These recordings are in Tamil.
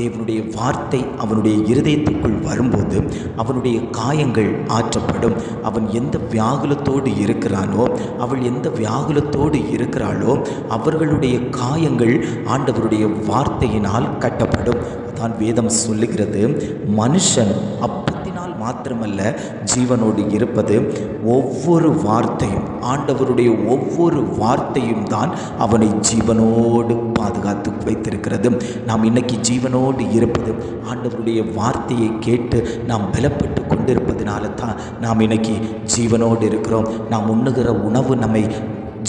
தேவனுடைய வார்த்தை அவனுடைய இருதயத்துக்குள் வரும்போது அவனுடைய காயங்கள் ஆற்றப்படும். அவன் எந்த வியாகுலத்தோடு இருக்கிறானோ அவள் எந்த வியாகுலத்தோடு இருக்கிறாளோ அவர்களுடைய காயங்கள் ஆண்டவருடைய வார்த்தையினால் கட்டப்படும். தான் வேதம் சொல்லுகிறது மனுஷன் அப் மாத்திரமல்ல ஜீவனோடு இருப்பது ஒவ்வொரு வார்த்தையும் ஆண்டவருடைய ஒவ்வொரு வார்த்தையும் தான் அவனை ஜீவனோடு பாதுகாத்து வைத்திருக்கிறது. நாம் இன்னைக்கு ஜீவனோடு இருப்பது ஆண்டவருடைய வார்த்தையை கேட்டு நாம் பலப்பட்டு கொண்டிருப்பதனால தான் நாம் இன்னைக்கு ஜீவனோடு இருக்கிறோம். நாம் உண்ணுகிற உணவு நம்மை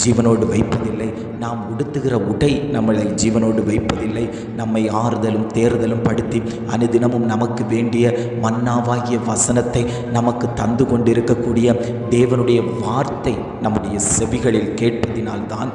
ஜீவனோடு வைப்பதில்லை. நாம் உடுத்துகிற உடை நம்மளை ஜீவனோடு வைப்பதில்லை. நம்மை ஆறுதலும் தேறுதலும் படுத்தி அனுதினமும் நமக்கு வேண்டிய மன்னாவாகிய வசனத்தை நமக்கு தந்து கொண்டிருக்கக்கூடிய தேவனுடைய வார்த்தை நம்முடைய செவிகளில் கேட்பதினால்தான்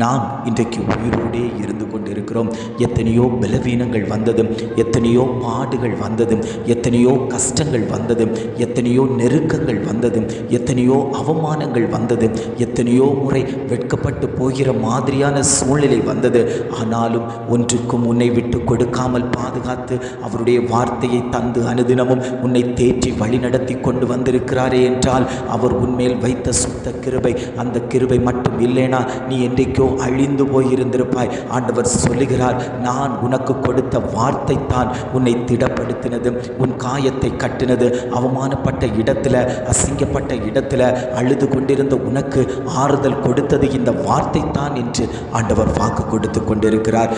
நாம் இன்றைக்கு உயிரோடே இருந்து கொண்டிருக்கிறோம். எத்தனையோ பலவீனங்கள் வந்ததும் எத்தனையோ பாடுகள் வந்ததும் எத்தனையோ கஷ்டங்கள் வந்ததும் எத்தனையோ நெருக்கங்கள் வந்ததும் எத்தனையோ அவமானங்கள் வந்ததும் எத்தனையோ முறை வெட்கப்பட்டு போகிற மாதிரியான சூழ்நிலை வந்தது. ஆனாலும் ஒன்றுக்கும் உன்னை விட்டு கொடுக்காமல் பாதுகாத்து அவருடைய வார்த்தையை தந்து அனுதினமும் உன்னை தேற்றி வழிநடத்தி கொண்டு வந்திருக்கிறாரே என்றால் அவர் உன்மேல் வைத்த சுத்த கிருபை. அந்த கிருபை மட்டும் இல்லைனா நீ என்றைக்கோ அழிந்து போயிருந்திருப்பாய். ஆண்டவர் சொல்லுகிறார் நான் உனக்கு கொடுத்த வார்த்தை தான் உன்னை திடப்படுத்தினது உன் காயத்தை கட்டினது. அவமானப்பட்ட இடத்துல அசிங்கப்பட்ட இடத்துல அழுது கொண்டிருந்த உனக்கு ஆறுதல் கொடுத்து கொடுத்தது இந்த வார்த்தை தான் என்று ஆண்டவர் வாக்கு கொடுத்து கொண்டிருக்கிறார்.